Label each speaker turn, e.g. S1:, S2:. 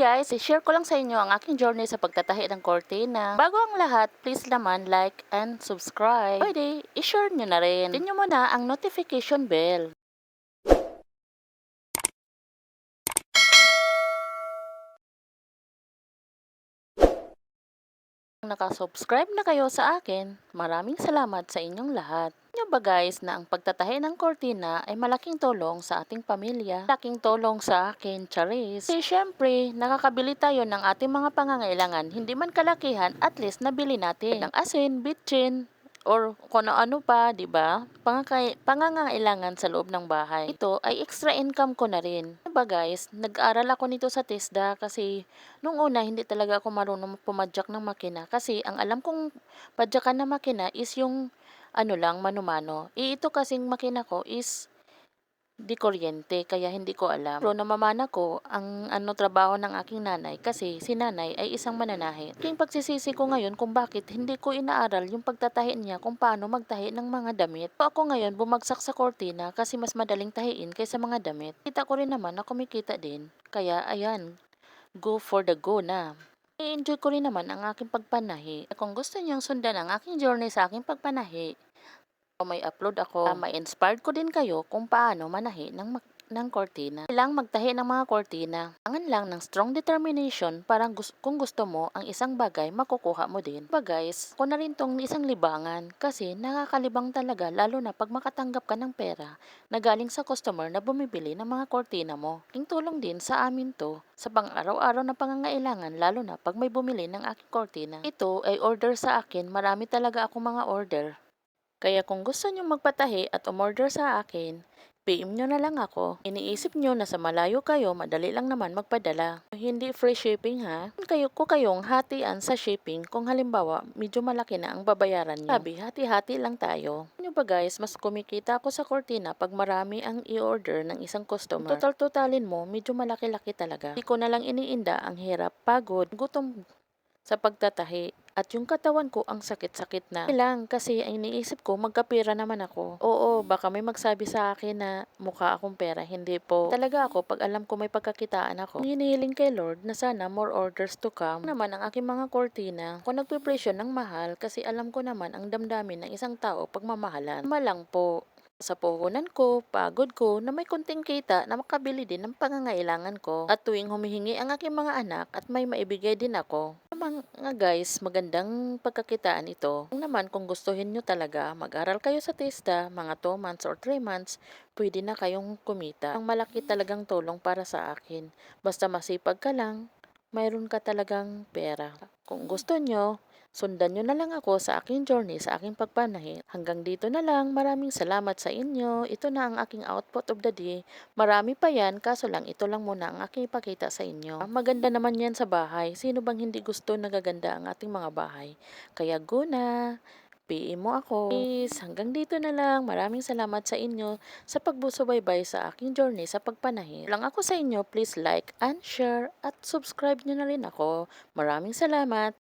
S1: guys, i-share ko lang sa inyo ang aking journey sa pagtatahi ng kortina. Bago ang lahat, please naman like and subscribe. Pwede, i-share nyo na rin. Pindyo mo na ang notification bell. Nakasubscribe na kayo sa akin, maraming salamat sa inyong lahat. Nyo ba guys na ang pagtatahi ng kortina ay malaking tulong sa ating pamilya? Malaking tulong sa akin, Charis. Kasi syempre, nakakabili tayo ng ating mga pangangailangan. Hindi man kalakihan, at least nabili natin. Ng asin, bitchin, or kung ano pa, di ba? Pangangailangan sa loob ng bahay. Ito ay extra income ko na rin. Diba guys, nag-aral ako nito sa TESDA kasi nung una hindi talaga ako marunong pumadyak ng makina kasi ang alam kong padyakan na makina is yung ano lang, mano-mano. Eh, ito kasing makina ko is di kuryente, kaya hindi ko alam. Pero namamana ko ang ano trabaho ng aking nanay kasi si nanay ay isang mananahi. King pagsisisi ko ngayon kung bakit hindi ko inaaral yung pagtatahi niya kung paano magtahi ng mga damit. So, ako ngayon bumagsak sa kortina kasi mas madaling tahiin kaysa mga damit. Kita ko rin naman na kumikita din. Kaya ayan, go for the go na. I-enjoy ko rin naman ang aking pagpanahi. Kung gusto niyong sundan ang aking journey sa aking pagpanahi, may upload ako, uh, ma-inspired ko din kayo kung paano manahi ng, ng kortina. Kailang magtahi ng mga kortina. Angan lang ng strong determination para gus- kung gusto mo ang isang bagay, makukuha mo din. Ba guys, ako na rin tong isang libangan kasi nakakalibang talaga lalo na pag makatanggap ka ng pera na galing sa customer na bumibili ng mga kortina mo. King tulong din sa amin to sa pang-araw-araw na pangangailangan lalo na pag may bumili ng aking kortina. Ito ay order sa akin, marami talaga akong mga order. Kaya kung gusto nyo magpatahi at umorder sa akin, PM nyo na lang ako. Iniisip nyo na sa malayo kayo, madali lang naman magpadala. Hindi free shipping ha. Kayo ko kayong hatian sa shipping kung halimbawa medyo malaki na ang babayaran nyo. Sabi, hati-hati lang tayo. Ano ba guys, mas kumikita ako sa kortina pag marami ang i-order ng isang customer. Total-totalin mo, medyo malaki-laki talaga. Hindi ko na lang iniinda ang hirap, pagod, gutom sa pagtatahi at yung katawan ko ang sakit-sakit na. Lang kasi ay iniisip ko magkapira naman ako. Oo, baka may magsabi sa akin na mukha akong pera. Hindi po. Talaga ako pag alam ko may pagkakitaan ako. Hinihiling kay Lord na sana more orders to come. Naman ang aking mga kortina. Kung nagpipresyo ng mahal kasi alam ko naman ang damdamin ng isang tao pag mamahalan. Malang po sa puhunan ko, pagod ko, na may kunting kita na makabili din ng pangangailangan ko. At tuwing humihingi ang aking mga anak at may maibigay din ako. Mga guys, magandang pagkakitaan ito. Kung naman kung gustuhin nyo talaga, mag-aral kayo sa TESDA, mga 2 months or 3 months, pwede na kayong kumita. Ang malaki talagang tulong para sa akin. Basta masipag ka lang, mayroon ka talagang pera. Kung gusto nyo, sundan nyo na lang ako sa aking journey, sa aking pagpanahi. Hanggang dito na lang, maraming salamat sa inyo. Ito na ang aking output of the day. Marami pa yan, kaso lang ito lang muna ang aking ipakita sa inyo. Maganda naman yan sa bahay. Sino bang hindi gusto nagaganda ang ating mga bahay? Kaya go na! PM mo ako. Please, hanggang dito na lang. Maraming salamat sa inyo sa pagbusubaybay sa aking journey sa pagpanahi. Lang ako sa inyo, please like and share at subscribe nyo na rin ako. Maraming salamat.